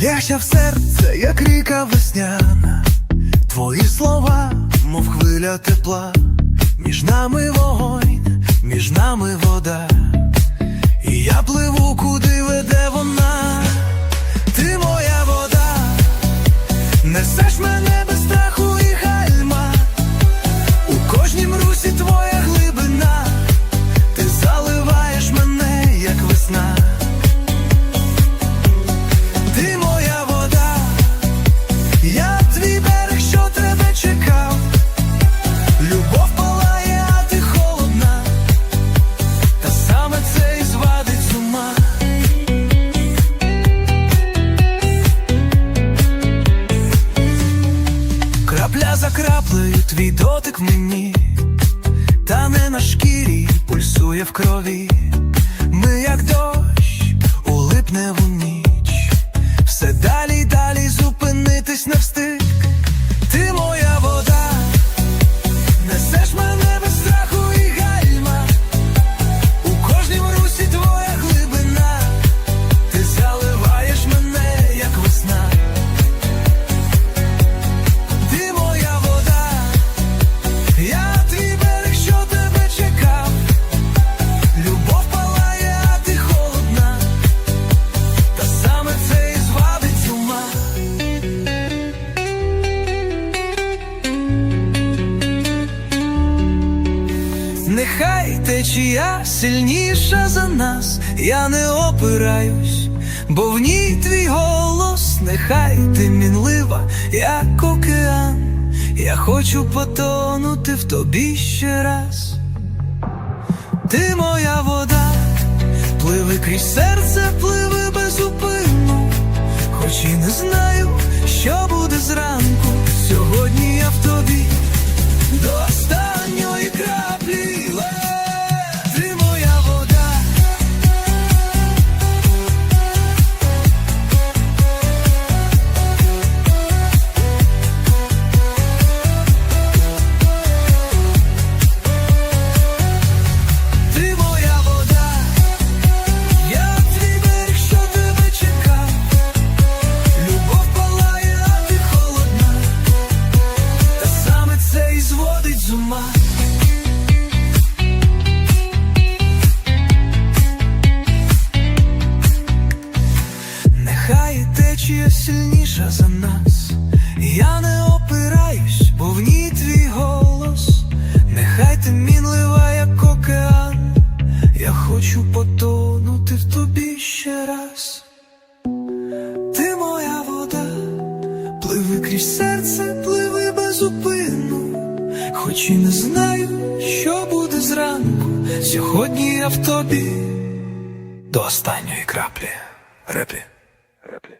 Л'єшся в серце, як ріка весняна, твої слова, мов хвиля тепла, між нами вогонь, між нами вода, і я пливу, куди в мені, та не на шкірі пульсує в крові. Ми як дощ Нехай течія сильніша за нас, я не опираюсь, бо в ній твій голос, нехай ти мінлива, як океан. Я хочу потонути в тобі ще раз. Ти моя вода, пливи крізь серце, пливи без зупину, хоч і не знаю, що буде зранку. З ума. Нехай течія сильніша за нас, я не опираюсь, бо в ній твій голос, нехай ти мінлива, як океан, я хочу потонути в тобі ще раз. Ти моя вода, пливи крізь серце, пливи без зупину, і не знаю, що буде зранку. Сьогодні я в тобі до останньої краплі. Реплі. Реплі.